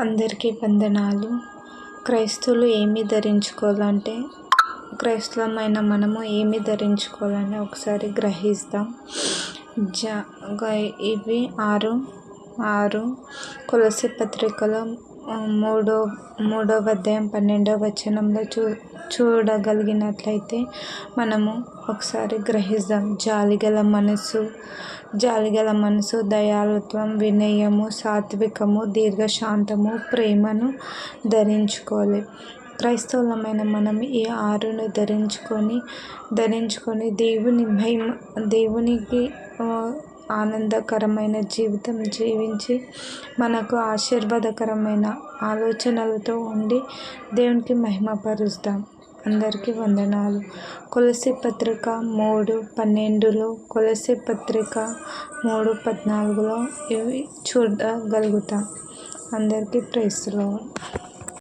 అందరికీ వందనాలు. క్రైస్తవులు ఏమి ధరించుకోవాలంటే క్రైస్తవమైన మనము ఏమి ధరించుకోవాలని ఒకసారి గ్రహిస్తాం. జ ఇవి ఆరు ఆరు కొలసి పత్రికలో మూడో మూడవ అధ్యాయం పన్నెండవ వచనంలో చూ చూడగలిగినట్లయితే మనము ఒకసారి గ్రహిద్దాం జాలిగల మనసు జాలిగల మనసు దయాలుత్వం వినయము సాత్వికము దీర్ఘశాంతము ప్రేమను ధరించుకోవాలి. క్రైస్తవులమైన మనం ఈ ఆరును ధరించుకొని ధరించుకొని దేవుని మహిమ దేవునికి ఆనందకరమైన జీవితం జీవించి మనకు ఆశీర్వాదకరమైన ఆలోచనలతో ఉండి దేవునికి మహిమపరుస్తాం. అందరికీ వందనాలు. కొలసి పత్రిక మూడు పన్నెండులో కొలసి పత్రిక మూడు పద్నాలుగులో ఇవి చూడగలుగుతాం. అందరికీ ప్రైస్లో